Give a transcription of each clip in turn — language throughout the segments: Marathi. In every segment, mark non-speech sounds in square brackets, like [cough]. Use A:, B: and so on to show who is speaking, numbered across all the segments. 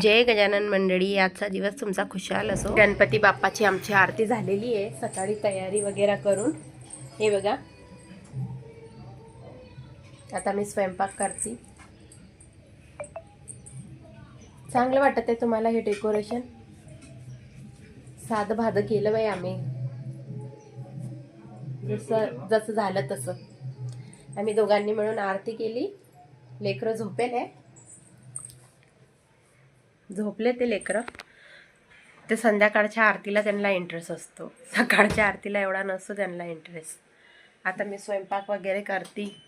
A: जय गजानन मंडळी आजचा दिवस तुमचा खुशाल असो. गणपती बाप्पाची आमची आरती झालेली आहे. सकाळी तयारी वगैरे करून. हे बघा. आता मी स्वयंपाक करते. चांगलं वाटत आहे तुम्हाला हे डेकोरेशन? साधं भाधं केलं बाई आम्ही. जसं जसं झालं तसं. आम्ही दोघांनी मिळून आरती केली. लेकरं झोपेल आहे झोपले ते लेकरं. ते संध्याकाळच्या आरतीला त्यांना इंटरेस्ट असतो. सकाळच्या आरतीला एवढा नसतो त्यांना इंटरेस्ट आता मी स्वयंपाक वगैरे करते.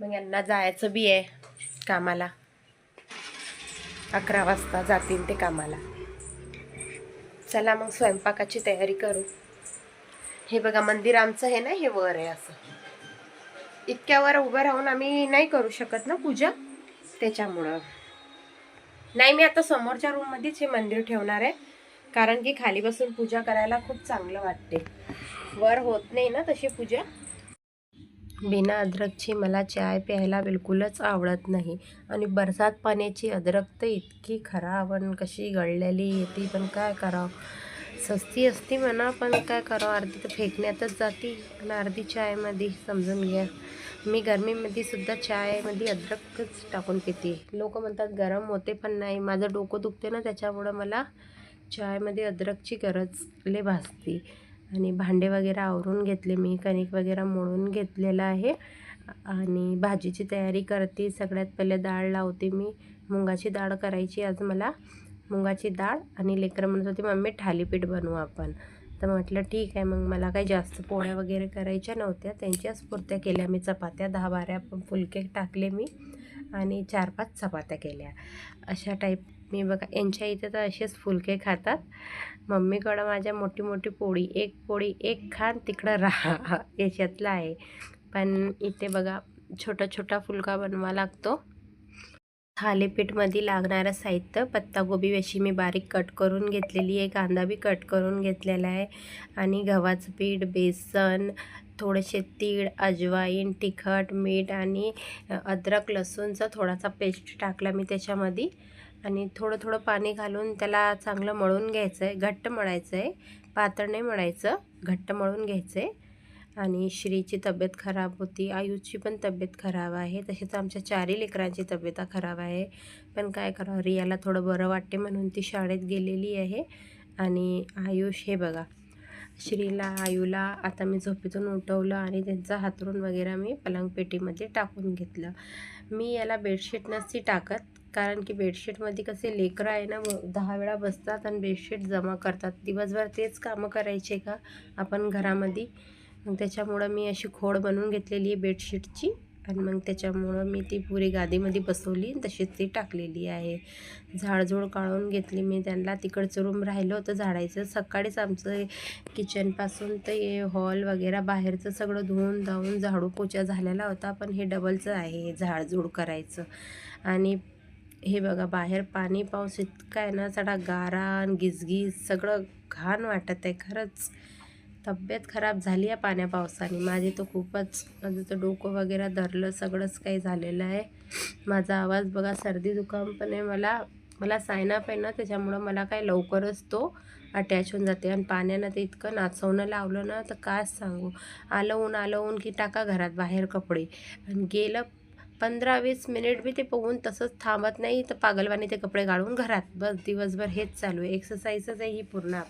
A: मग यांना जायचं बी आहे कामाला. अकरा वाजता जातील ते कामाला. चला मग स्वयंपाकाची तयारी करू. हे बघा मंदिर आमचं हे ना हे वर आहे असं. इतक्या वर उभं राहून आम्ही नाही करू शकत ना पूजा? त्याच्यामुळं. नाही मी आता समोरच्या रूममध्येच हे मंदिर ठेवणार आहे. कारण की खाली बसून पूजा करायला खूप चांगलं वाटते. वर होत नाही ना तशी पूजा. बिना अद्रकची मला चाय प्यायला बिलकुलच आवडत नाही. आणि बरसात पाण्याची अद्रक तर इतकी खराब आणि कशी गळलेली येते पण काय करावं? सस्ती असती म्हणा पण काय करावं? अर्धी तर फेकण्यातच जाती. आणि अर्धी चायमध्ये समजून घ्या. मी गरमीमध्ये सुद्धा चायमध्ये अद्रकच टाकून पिते. लोक म्हणतात गरम होते पण नाही. माझं डोकं दुखते ना त्याच्यामुळं मला चायमध्ये अद्रकची गरज लय भासते. आणि भांडे वगैरे आवरून घेतले मी कणिक वगैरे मोडून घेतलेलं आहे. आणि भाजीची तयारी करते. सगळ्यात पहिले डाळ लावते मी. मुगाची डाळ करायची. आज मला मुगाची डाळ आणि लेकरं म्हणत होती मम्मी थालीपीठ बनवू आपण. तर म्हटलं ठीक आहे. मग मला काही जास्त पोळ्या वगैरे करायच्या नव्हत्या. त्यांच्याच पुरत्या केल्या मी. चपात्या दहा बारा फुलके टाकले मी आणि चार पाच चपात्या केल्या. अशा टाईप मी बघा यांच्या इथे तर असेच फुलके खातात. मम्मीकडं माझ्या मोठी मोठी पोळी एक पोळी एक खान तिकडं राहा. [laughs] याच्यातलं आहे. पण इथे बघा छोटा छोटा फुलका बनवा लागतो. थालीपीठमध्ये लागणारं साहित्य पत्तागोबी अशी मी बारीक कट करून घेतलेली आहे. कांदा बी कट करून घेतलेला आहे. आणि गव्हाचं पीठ बेसन थोडेसे तीळ अजवाईन तिखट मीठ आणि अद्रक लसूणचा थोडासा पेस्ट टाकला मी त्याच्यामध्ये. आणि थोडं थोडं पाणी घालून त्याला चांगलं मळून घ्यायचं आहे. घट्ट मळायचं आहे. पातळ नाही मळायचं. घट्ट मळून घ्यायचं आहे. आणि श्रीची तब्येत खराब होती. आयुषची पण तब्येत खराब आहे. तसेच आमच्या चारही लेकरांची तब्येत खराब आहे. पण काय करावं? रियाला थोडं बरं वाटते म्हणून ती शाळेत गेलेली आहे. आणि आयुष हे बघा. श्रीला आयूला आता मी झोपेतून उठवलं आणि त्यांचं हातरून वगैरे मी पलंगपेटीमध्ये टाकून घेतलं. मी याला बेडशीट नसती टाकत कारण की बेडशीटमध्ये कसे लेकरं आहे ना व- दहा वेळा बसतात आणि बेडशीट जमा करतात. दिवसभर तेच कामं करायचे का? आपण घरामध्ये मग त्याच्यामुळं मी अशी खोड बनवून घेतलेली आहे बेडशीटची. आणि मग त्याच्यामुळं मी ती पुरी गादीमध्ये बसवली आणि तशीच ती टाकलेली आहे. झाडझूड काढून घेतली मी त्यांना. तिकडचं रूम राहिलं होतं झाडायचं. सकाळीच आमचं किचनपासून ते हॉल वगैरे बाहेरचं सगळं धुवून धावून झाडू पोचा झालेला होता. पण हे डबलचं आहे झाडझूड करायचं. आणि हे बघा बाहेर पाणी पाऊस इतका आहे ना सगळा गारा आणि गिजगीज सगळं घाण वाटत आहे खरंच. तब्येत खराब झाली आहे पाण्या पावसाने. माझी तर खूपच माझं तर डोकं वगैरे धरलं सगळंच काही झालेलं आहे. माझा आवाज बघा सर्दी जुकाम पण आहे मला मला सायनाप आहे ना त्याच्यामुळं मला काय लवकरच तो अटॅच होऊन जाते. आणि पाण्यानं ते इतकं नाचवणं लावलं ना तर काय सांगू? आलं ऊन आलं ऊन की टाका घरात बाहेर कपडे. आणि गेलं पंधरा वीस मिनिट बी ते पोहून तसंच थांबत नाही तर पागलवाने ते कपडे गाळून घरात. बस दिवसभर हेच चालू आहे. एक्सरसाइजच आहे ही पूर्ण.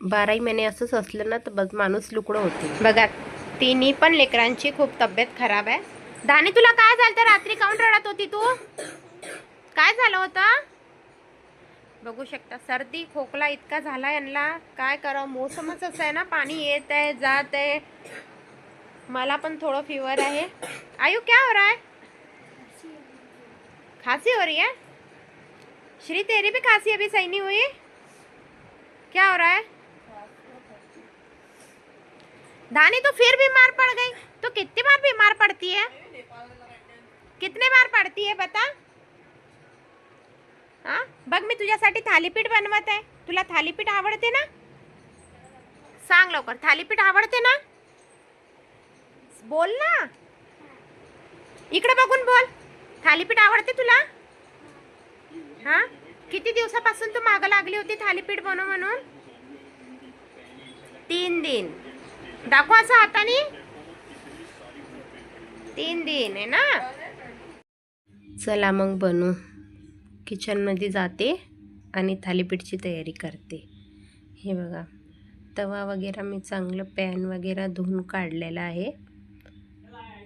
A: बाराही महिने असंच असलं ना तर बस माणूस लुकडं होते. बघा तिन्ही पण लेकरांची खूप तब्येत खराब आहे. धानी तुला काय झालं तर रात्री काऊन रडत होती तू? काय झालं होतं? बघू शकता सर्दी खोकला इतका झाला यांना. काय करावं? मोसमच असं आहे ना पाणी येत आहे जात आहे. मला पण थोडं फिवर आहे. आयु क्या हो रहा है? खांसी हो रही है? श्री तेरी भी खांसी अभी सही नहीं हुई? क्या हो रहा है? धानी तो फिर बीमार पड़ गई। तो कितनी बार बीमार पड़ती है? कितने बार पड़ती है बता? हा? बघ मी तुझ्यासाठी थालीपीठ बनवत आहे. तुला थालीपीठ आवडते ना? सांग लवकर. थालीपीठ आवडते ना? बोल ना. इकडे बघून बोल. थालीपीठ आवडते तुला? हा? किती दिवसापासून तू मागं लागली होती थालीपीठ बनव म्हणून? तीन दिन. दाखव हाताने. तीन दिन आहे ना? चला मग बनू. किचनमध्ये जाते आणि थालीपीठची तयारी करते. हे बघा तवा वगैरे मी चांगलं पॅन वगैरे धुवून काढलेलं आहे.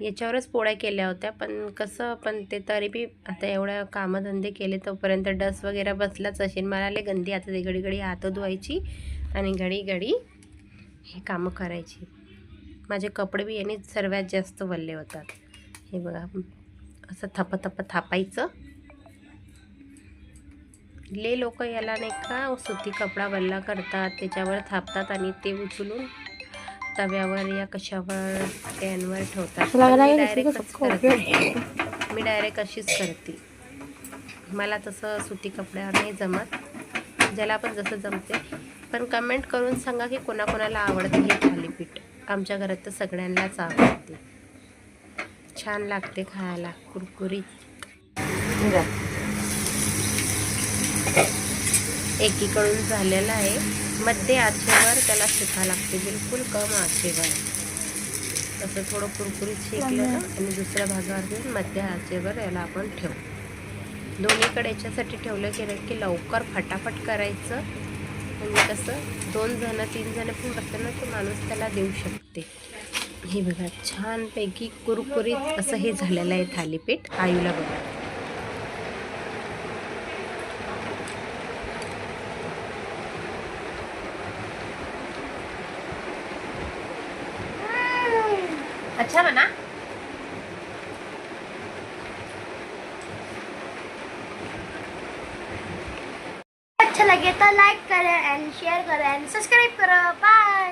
A: याच्यावरच पोळ्या केल्या होत्या पण कसं पण ते तरी बी आता एवढ्या कामधंदे केले तोपर्यंत डस वगैरे बसलाच असेल. मला लय गंदी आता ते घडी घडी हात धुवायची आणि घडी घडी हे कामं करायची. माझे कपडे बी याने सर्वात जास्त वल्ले होतात. हे बघा असं थप थप थापायचं. ले लोक याला नाही का सुती कपडा वल्ला करतात त्याच्यावर थापतात आणि ते उचलून तव्यावर या कशावर पॅनवर ठेवतात. मी डायरेक्ट करते. मी डायरेक्ट अशीच करते. मला तसं सुती कपड्यावर नाही जमत. ज्याला पण जसं जमते. पण कमेंट करून सांगा की कोणाकोणाला आवडते हे थालीपीठ. आमच्या घरात तर सगळ्यांनाच आवडते. छान लागते खायला. कुरकुरीत. एकीकडून झालेलं आहे. मध्ये आचेवर त्याला शिका लागते. बिलकुल कम आचेवर. तसं थोडं कुरकुरीत शेकलं आणि दुसऱ्या भागावर घेऊन मध्य आचेवर याला आपण ठेवू. दोन्हीकडे याच्यासाठी ठेवलं गेलं की लवकर फटाफट करायचं. म्हणजे कसं दोन जणं तीन जणं पण बसताना तो माणूस त्याला देऊ शकते. हे बघा छानपैकी कुरकुरीत असं हे झालेलं आहे थालीपीठ. आईला बघा. अच्छा म्हणा
B: अच्छा लगे तो लाइक करें एंड शेयर करें एंड सब्सक्राइब करो. बाय